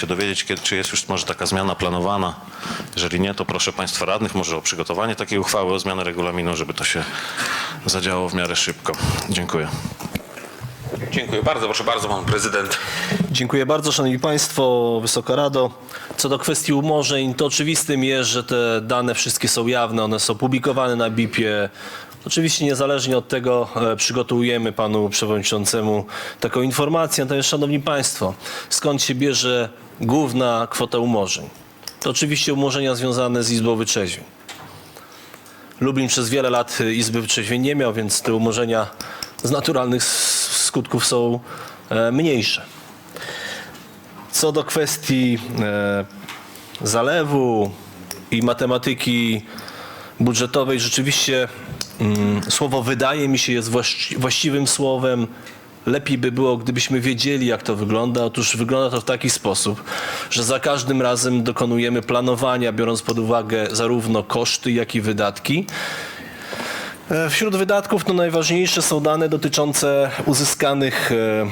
się dowiedzieć, kiedy, czy jest już może taka zmiana planowana. Jeżeli nie, to proszę Państwa radnych może o przygotowanie takiej uchwały o zmianę regulaminu, żeby to się zadziało w miarę szybko. Dziękuję. Dziękuję bardzo. Proszę bardzo, pan prezydent. Dziękuję bardzo, Szanowni Państwo, Wysoka Rado. Co do kwestii umorzeń, to oczywistym jest, że te dane wszystkie są jawne, one są publikowane na BIP-ie. Oczywiście niezależnie od tego e, przygotujemy panu przewodniczącemu taką informację. Natomiast, Szanowni Państwo, skąd się bierze główna kwota umorzeń? To oczywiście umorzenia związane z Izbą Wyczeźwień. Lublin przez wiele lat Izby Wytrzeźwień nie miał, więc te umorzenia z naturalnych skutków są e, mniejsze. Co do kwestii e, zalewu i matematyki budżetowej, rzeczywiście słowo wydaje mi się jest właści- właściwym słowem. Lepiej by było, gdybyśmy wiedzieli, jak to wygląda. Otóż wygląda to w taki sposób, że za każdym razem dokonujemy planowania, biorąc pod uwagę zarówno koszty, jak i wydatki. E, Wśród wydatków no, najważniejsze są dane dotyczące uzyskanych e,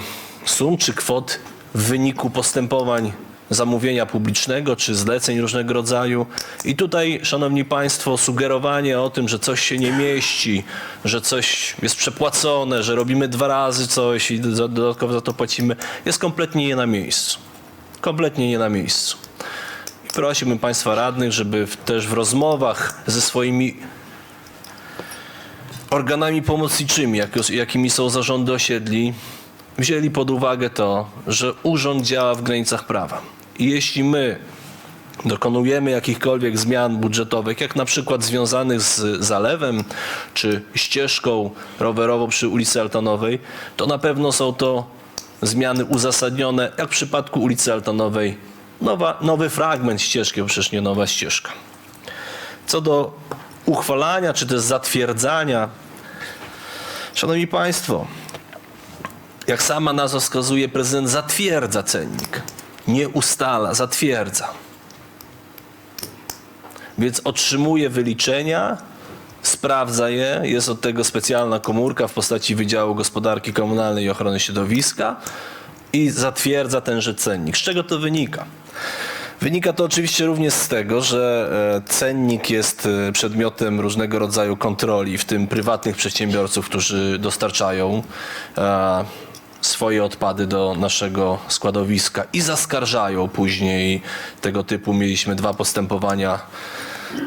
sum czy kwot w wyniku postępowań zamówienia publicznego czy zleceń różnego rodzaju. I tutaj, Szanowni Państwo, sugerowanie o tym, że coś się nie mieści, że coś jest przepłacone, że robimy dwa razy coś i do- dodatkowo za to płacimy, jest kompletnie nie na miejscu. Kompletnie nie na miejscu. I prosiłbym Państwa radnych, żeby w, też w rozmowach ze swoimi organami pomocniczymi, jak, jakimi są zarządy osiedli, wzięli pod uwagę to, że urząd działa w granicach prawa. Jeśli my dokonujemy jakichkolwiek zmian budżetowych, jak na przykład związanych z zalewem czy ścieżką rowerową przy ulicy Altanowej, to na pewno są to zmiany uzasadnione, jak w przypadku ulicy Altanowej, nowa, nowy fragment ścieżki, bo przecież nie nowa ścieżka. Co do uchwalania czy też zatwierdzania, Szanowni Państwo, jak sama nazwa wskazuje, prezydent zatwierdza cennik. Nie ustala, zatwierdza. Więc otrzymuje wyliczenia, sprawdza je, jest od tego specjalna komórka w postaci Wydziału Gospodarki Komunalnej i Ochrony Środowiska i zatwierdza tenże cennik. Z czego to wynika? Wynika to oczywiście również z tego, że e, cennik jest e, przedmiotem różnego rodzaju kontroli, w tym prywatnych przedsiębiorców, którzy dostarczają e, swoje odpady do naszego składowiska i zaskarżają później tego typu. Mieliśmy dwa postępowania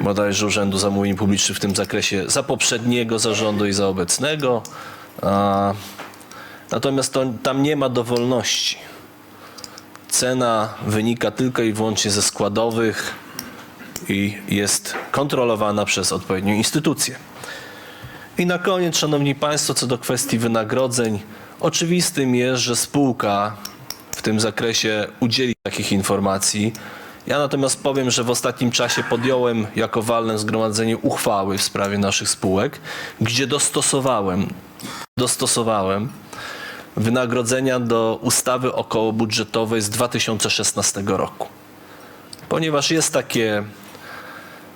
bodajże Urzędu Zamówień Publicznych w tym zakresie za poprzedniego zarządu i za obecnego. A, Natomiast to, tam nie ma dowolności. Cena wynika tylko i wyłącznie ze składowych i jest kontrolowana przez odpowiednią instytucję. I na koniec, Szanowni Państwo, co do kwestii wynagrodzeń, oczywistym jest, że spółka w tym zakresie udzieli takich informacji. Ja natomiast powiem, że w ostatnim czasie podjąłem jako walne zgromadzenie uchwały w sprawie naszych spółek, gdzie dostosowałem, dostosowałem wynagrodzenia do ustawy okołobudżetowej z 2016 roku. Ponieważ jest takie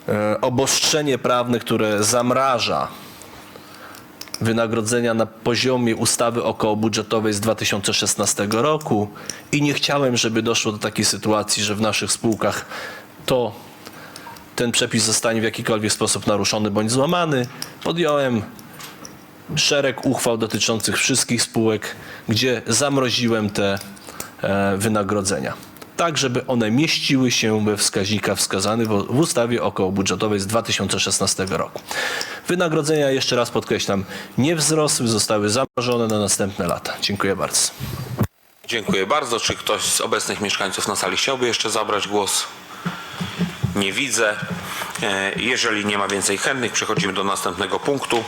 e, obostrzenie prawne, które zamraża wynagrodzenia na poziomie ustawy okołobudżetowej z 2016 roku i nie chciałem, żeby doszło do takiej sytuacji, że w naszych spółkach to ten przepis zostanie w jakikolwiek sposób naruszony bądź złamany. Podjąłem szereg uchwał dotyczących wszystkich spółek, gdzie zamroziłem te e, wynagrodzenia. Tak, żeby one mieściły się we wskaźnikach wskazanych w, ustawie okołobudżetowej z 2016 roku. Wynagrodzenia, jeszcze raz podkreślam, nie wzrosły, zostały zamrożone na następne lata. Dziękuję bardzo. Dziękuję bardzo. Czy ktoś z obecnych mieszkańców na sali chciałby jeszcze zabrać głos? Nie widzę. E, Jeżeli nie ma więcej chętnych, przechodzimy do następnego punktu.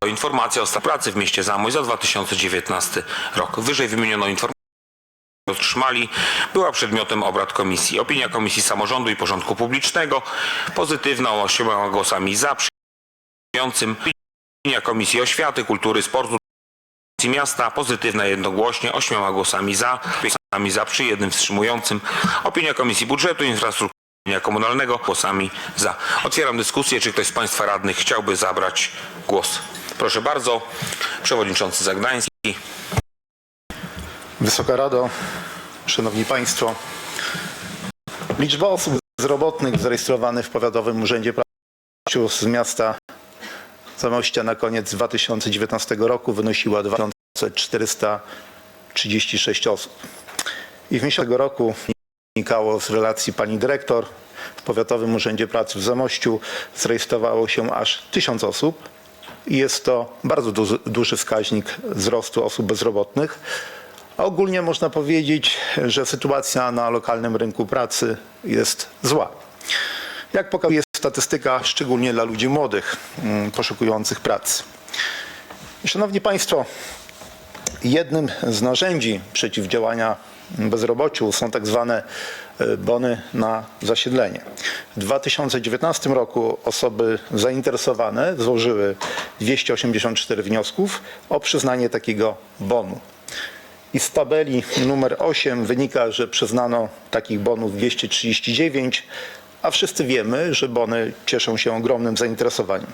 To informacja o stanie pracy w mieście Zamość za 2019 rok. Wyżej wymienioną informację otrzymali, była przedmiotem obrad komisji. Opinia Komisji Samorządu i Porządku Publicznego pozytywna osiemoma głosami za przyjmującym. Opinia Komisji Oświaty, Kultury, Sportu Komisji Miasta pozytywna jednogłośnie, ośmioma głosami za, głosami za przy jednym wstrzymującym. Opinia Komisji Budżetu i Infrastruktury Komunalnego głosami za. Otwieram dyskusję. Czy ktoś z Państwa radnych chciałby zabrać głos? Proszę bardzo. Przewodniczący Zagdański. Wysoka Rado, Szanowni Państwo, Liczba osób bezrobotnych zarejestrowanych w Powiatowym Urzędzie Pracy z miasta Zamościa na koniec 2019 roku wynosiła 2436 osób. I w miesiącu tego roku wynikało z relacji pani dyrektor w Powiatowym Urzędzie Pracy w Zamościu zarejestrowało się aż 1000 osób i jest to bardzo duży, duży wskaźnik wzrostu osób bezrobotnych. Ogólnie można powiedzieć, że sytuacja na lokalnym rynku pracy jest zła. Jak pokazuje statystyka, szczególnie dla ludzi młodych, mm, poszukujących pracy. Szanowni Państwo, jednym z narzędzi przeciwdziałania bezrobociu są tak zwane e, bony na zasiedlenie. W 2019 roku osoby zainteresowane złożyły 284 wniosków o przyznanie takiego bonu. I z tabeli numer 8 wynika, że przyznano takich bonów 239, a wszyscy wiemy, że bony cieszą się ogromnym zainteresowaniem.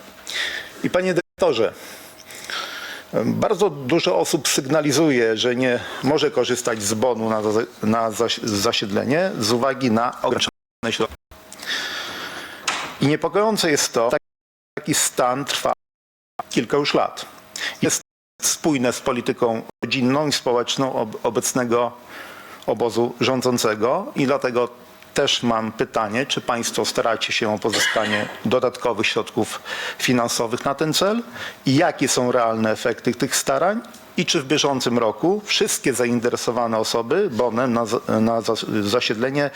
I panie dyrektorze, bardzo dużo osób sygnalizuje, że nie może korzystać z bonu na, na zasiedlenie z uwagi na ograniczone środki. I niepokojące jest to, taki stan trwa kilka już lat. Jest spójne z polityką rodzinną i społeczną ob- obecnego obozu rządzącego i dlatego też mam pytanie, czy Państwo staracie się o pozyskanie dodatkowych środków finansowych na ten cel i jakie są realne efekty tych starań i czy w bieżącym roku wszystkie zainteresowane osoby bonem na, na zas- zasiedlenie